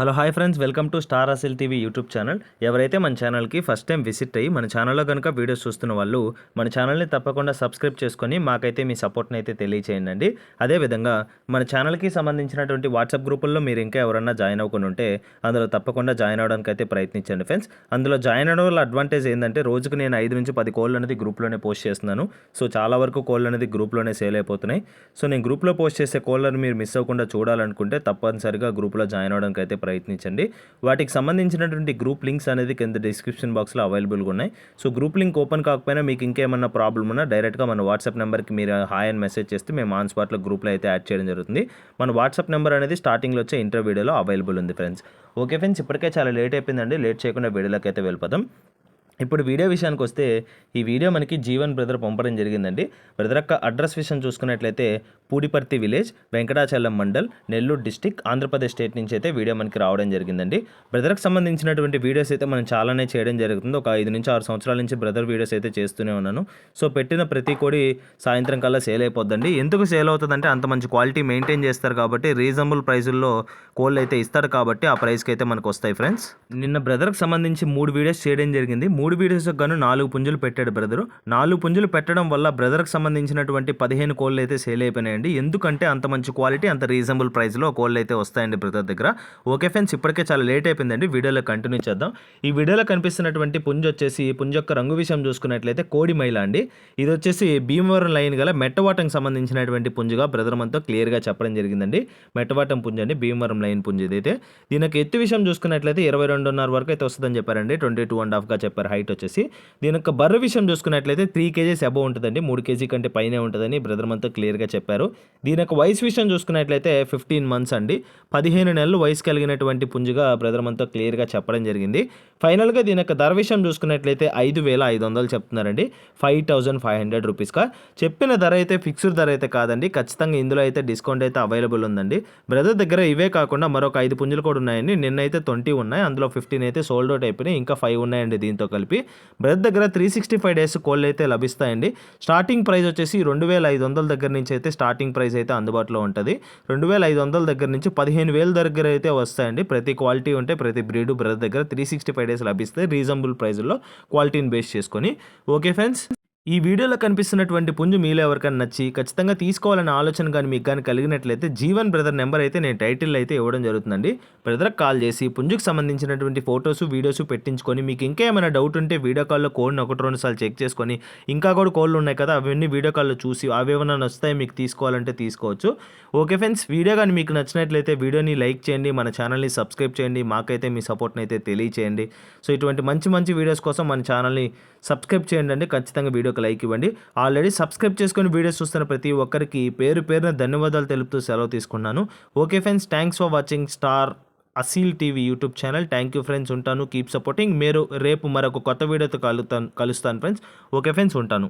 Hello hi friends. Welcome to star Aseel TV YouTube channel. ఎవరైతే మన ఛానల్కి first time visit అయ్యి మన ఛానల్లో కనుక వీడియోస్ చూస్తున్న వాళ్ళు మన ఛానల్ని తప్పకుండా సబ్స్క్రైబ్ చేసుకొని మాకైతే మీ సపోర్ట్ని అయితే తెలియచేయండి అదేవిధంగా మన ఛానల్కి సంబంధించినటువంటి వాట్సాప్ గ్రూపుల్లో మీరు ఇంకా ఎవరన్నా జాయిన్ అవ్వకుండా ఉంటే అందులో తప్పకుండా జాయిన్ అవ్వడానికి అయితే ప్రయత్నించండి ఫ్రెండ్స్. అందులో జాయిన్ అవ్వడం వల్ల అడ్వాంటేజ్ ఏంటంటే రోజుకు నేను ఐదు నుంచి పది కోళ్ళు అనేది గ్రూప్లోనే పోస్ట్ చేస్తున్నాను. సో చాలా వరకు కోళ్ళు అనేది గ్రూప్లోనే సేల్ అయిపోతున్నాయి. సో నేను గ్రూప్లో పోస్ట్ చేసే కోళ్ళను మీరు మిస్ అవ్వకుండా చూడాలనుకుంటే తప్పనిసరిగా గ్రూప్లో జాయిన్ అవ్వడానికి అయితే ప్రయత్నించండి. వాటికి సంబంధించినటువంటి గ్రూప్ లింక్స్ అనేది కింద డిస్క్రిప్షన్ బాక్స్లో అవైలబుల్గా ఉన్నాయి. సో గ్రూప్ లింక్ ఓపెన్ కాకపోయినా మీకు ఇంకేమన్నా ప్రాబ్లం ఉన్నా డైరెక్ట్గా మన వాట్సాప్ నెంబర్కి మీరు హాయ్ అని మెసేజ్ చేస్తే మేము ఆన్ స్పాట్లో గ్రూప్లో అయితే యాడ్ చేయడం జరుగుతుంది. మన వాట్సాప్ నెంబర్ అనేది స్టార్టింగ్లో వచ్చే ఇంటర్ వీడియోలో అవైలబుల్ ఉంది ఫ్రెండ్స్. ఓకే ఫ్రెండ్స్ ఇప్పటికే చాలా లేట్ అయిపోయిందండి. లేట్ చేయకుండా వీడియోలోకి అయితే వెళ్ళిపోదాం. ఇప్పుడు వీడియో విషయానికి వస్తే ఈ వీడియో మనకి జీవన్ బ్రదర్ పంపడం జరిగిందండి. బ్రదర్ యొక్క అడ్రస్ విషయం చూసుకున్నట్లయితే Pudiparthi village Venkatachalam mandal Nellore district Andhra Pradesh state నుంచి అయితే వీడియో మనకి రావడం జరిగిందండి. బ్రదర్కి సంబంధించినటువంటి వీడియోస్ అయితే మనం చాలానే చేయడం జరుగుతుంది. ఒక ఐదు నుంచి ఆరు సంవత్సరాల నుంచి బ్రదర్ వీడియోస్ అయితే చేస్తూనే ఉన్నాను. సో పెట్టిన ప్రతి కోడి సాయంత్రం కల్లా సేల్ అయిపోద్దండి. ఎందుకు సేల్ అవుతుందంటే అంత మంచి క్వాలిటీ మెయింటైన్ చేస్తారు కాబట్టి రీజనబుల్ ప్రైజుల్లో కోళ్ళు అయితే ఇస్తాడు కాబట్టి ఆ ప్రైస్కి అయితే మనకు వస్తాయి ఫ్రెండ్స్. నిన్న బ్రదర్కి సంబంధించి మూడు వీడియోస్ చేయడం జరిగింది. మూడు వీడియోస్కి గాను నాలుగు పుంజులు పెట్టాడు బ్రదరు. నాలుగు పుంజులు పెట్టడం వల్ల బ్రదర్కి సంబంధించినటువంటి పదిహేను కోళ్ళు అయితే సేల్ అయిపోయినాయి అండి ఎందుకంటే అంత మంచి క్వాలిటీ అంత రీజనబుల్ ప్రైస్లో కోళ్ళు అయితే వస్తాయండి బ్రదర్ దగ్గర. ఓకే ఫ్రెండ్స్ ఇప్పటికే చాలా లేట్ అయిపోయిందండి. వీడియోలో కంటిన్యూ చేద్దాం. ఈ వీడియోలో కనిపిస్తున్నటువంటి పుంజు వచ్చేసి పుంజ యొక్క రంగు విషయం చూసుకున్నట్లయితే కోడి మైల అండి. ఇది వచ్చేసి భీమవరం లైన్ గల మెట్టవాటంకి సంబంధించినటువంటి పుంజుగా బ్రదర్ మనతో క్లియర్గా చెప్పడం జరిగిందండి. మెట్టవాటం పుంజ అండి భీమవరం లైన్ పుంజ ఇదైతే దీనికి ఎత్తు విషయం చూసుకున్నట్లయితే ఇరవై రెండున్నర వరకు అయితే వస్తుందని చెప్పారండి. ట్వంటీ టూ అండ్ హాఫ్గా చెప్పారు హైట్ వచ్చేసి. దీని యొక్క బర్రె విషయం చూసుకున్నట్లయితే త్రీ కేజీస్ అబవ్ ఉంటుందండి. మూడు కేజీ కంటే పైనే ఉంటుందని బ్రదర్ మనతో క్లియర్గా చెప్పారు. దీని యొక్క వయసు విషయం చూసుకున్నట్లయితే ఫిఫ్టీన్ మంత్స్ అండి. పదిహేను నెలలు వయసు కలిగినటువంటి పుంజుగా బ్రదర్ క్లియర్గా చెప్పడం జరిగింది. ఫైనల్గా దీని యొక్క ధర విషయం చూసుకున్నట్లయితే ఐదు వేల ఐదు వందలు చెప్తున్నారండి. ఫైవ్ థౌజండ్ ఫైవ్ హండ్రెడ్ రూపీస్గా చెప్పిన ధర అయితే ఫిక్స్డ్ ధర అయితే కాదండి. ఖచ్చితంగా ఇందులో అయితే డిస్కౌంట్ అయితే అవైలబుల్ ఉందండి. బ్రదర్ దగ్గర ఇవే కాకుండా మరొక ఐదు పుంజులు కూడా ఉన్నాయండి. నిన్నైతే ట్వంటీ ఉన్నాయి. అందులో ఫిఫ్టీన్ అయితే సోల్డ్ అవుట్ అయిపోయినాయి. ఇంకా ఫైవ్ ఉన్నాయండి దీంతో కలిపి. బ్రదర్ దగ్గర త్రీ సిక్స్టీ ఫైవ్ డేస్ కోళ్ళు అయితే లభిస్తాయండి. స్టార్టింగ్ ప్రైస్ వచ్చేసి రెండు వేల ఐదు వందల దగ్గర నుంచి అయితే స్టార్టింగ్ ప్రైస్ అయితే అందుబాటులో ఉంటుంది. రెండు వేల ఐదు వందల దగ్గర నుంచి పదిహేను వేల దగ్గర అయితే వస్తాయండి. ప్రతి క్వాలిటీ ఉంటే ప్రతి బ్రీడ్ బ్రదర్ దగ్గర త్రీ సిక్స్టీ ఫైవ్ డేస్ లభిస్తే రీజనబుల్ ప్రైస్లో క్వాలిటీని బేస్ చేసుకొని. Okay friends? ఈ వీడియోలో కనిపిస్తున్నటువంటి పుంజు మీలో ఎవరికైనా నచ్చి ఖచ్చితంగా తీసుకోవాలనే ఆలోచన కానీ మీకు కానీ కలిగినట్లయితే జీవన్ బ్రదర్ నెంబర్ అయితే నేను టైటిల్ అయితే ఇవ్వడం జరుగుతుందండి. బ్రదర్కి కాల్ చేసి పుంజుకు సంబంధించినటువంటి ఫొటోస్ వీడియోస్ పెట్టించుకొని మీకు ఇంకా ఏమైనా డౌట్ ఉంటే వీడియో కాల్లో కోడ్ని ఒకటి రెండు సార్లు చెక్ చేసుకొని ఇంకా కూడా కోళ్ళు ఉన్నాయి కదా అవన్నీ వీడియో కాల్లో చూసి అవి ఏమైనా నచ్చుతాయి మీకు తీసుకోవాలంటే తీసుకోవచ్చు. ఓకే ఫ్రెండ్స్ వీడియో కానీ మీకు నచ్చినట్లయితే వీడియోని లైక్ చేయండి మన ఛానల్ని సబ్స్క్రైబ్ చేయండి మాకైతే మీ సపోర్ట్ని అయితే తెలియచేయండి. సో ఇటువంటి మంచి మంచి వీడియోస్ కోసం మన ఛానల్ని సబ్స్క్రైబ్ చేయండి అండి. ఖచ్చితంగా వీడియోకి లైక్ ఇవ్వండి. ఆల్రెడీ సబ్స్క్రైబ్ చేసుకొని వీడియోస్ చూస్తున్న ప్రతి ఒక్కరికి పేరు పేరున ధన్యవాదాలు తెలుపుతూ సెలవు తీసుకున్నాను. Okay friends thanks for watching star Aseel TV YouTube channel. Thank you friends ఉంటాను. Keep supporting. మీరు రేపు మరొక కొత్త వీడియోతో కలుస్తాను కలుస్తాను ఫ్రెండ్స్. ఓకే ఫ్రెండ్స్ ఉంటాను.